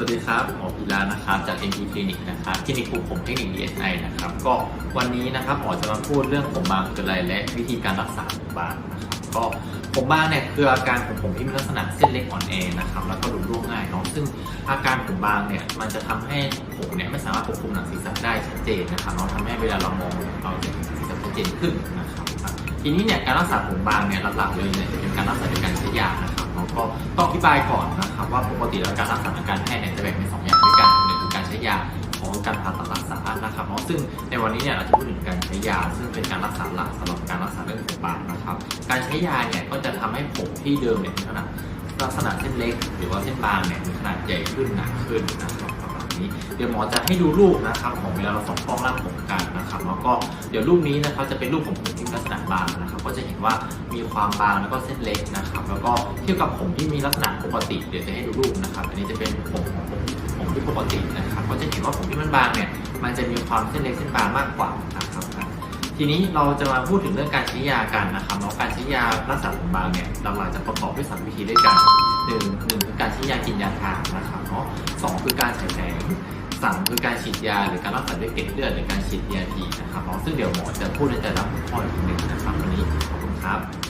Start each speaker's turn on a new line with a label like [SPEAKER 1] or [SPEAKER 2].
[SPEAKER 1] วัสดีครับ หมอพีระนะครับ จาก NT Clinic นะครับ คลินิกปลูกผมเทคนิค DSI นะครับ ก็วันนี้นะครับหมอจะมาพูดเรื่องผมบางคืออะไรและวิธีการรักษาผมบางนะครับ ก็ผมบางเนี่ยคืออาการของผมที่มีลักษณะเส้นเล็กอ่อนแอนะครับ แล้วก็หลุดร่วงง่ายเนาะ ซึ่งอาการผมบางเนี่ยมันจะทำให้ผมเนี่ยไม่สามารถควบคุมหนังศีรษะได้ชัดเจนนะครับเนาะทำให้เวลาเรามองเราจะเห็นศีรษะชัดเจนขึ้นนะครับ ทีนี้เนี่ยการรักษาผมบางเนี่ยหลักๆเลยเนี่ยจะเป็นการรักษาด้วยการใช้ยานะครับแล้วก็ต้องอธิบายก่อนค ว่าปกติแล้วการรักษาทางการแพทย์เนี่ยจะแบ่งเป็นสองอย่างด้วยกันหนึ่งคือการใช้ยาของการผ่าตัดรักษานะครับเนาะซึ่งในวันนี้เนี่ยเราจะพูดถึงการใช้ยา ซึ่งเป็นการรักษาหลักสำหรับการรักษาเรื่องผมบางนะครับ การใช้ยาเนี่ยก็จะทำให้ผมที่เดิมเนี่ยมีขนาดลักษณะเส้นเล็ก หรือว่าเส้นบางเนี่ยมีขนาดใหญ่ขึ้นหนาขึ้นนะครับ นี้ เดี๋ยวหมอจะให้ดูรูปนะครับของเวลาเราส่องกล้องล่างผมกันนะครับแล้วก็เดี๋ยวรูปนี้นะครับจะเป็นรูปของผมที่มีลักษณะบางนะครับก็จะเห็นว่ามีความบางแล้วก็เส้นเล็กนะครับแล้วก็เทียบกับผมที่มีลักษณะปกติ เดี๋ยวจะให้ดูรูปนะครับ อันนี้จะเป็นผมของผมผมที่ปกตินะครับก็จะเห็นว่าผมที่มันบางเนี่ยมันจะมีความเส้นเล็กเส้นบางมากกว่านะครับ ทีนี้เราจะมาพูดถึงเรื่องการใช้ยากันนะครับเนาะการใช้ยารักษาผมบางเนี่ยหลักๆจะประกอบด้วยสามวิธีด้วยกันหนึ่งหนึ่งคือการใช้ยากินยาทานะครับเนาะสองคือการฉายแสงสามคือการฉีดยา หรือการรักษาด้วยเกล็ดเลือดหรือการฉีดยาทีนะครับเนาะซึ่งเดี๋ยวหมอจะพูดในแต่ละข้ออีกหนึ่งนะครับวันนี้ขอบคุณครับ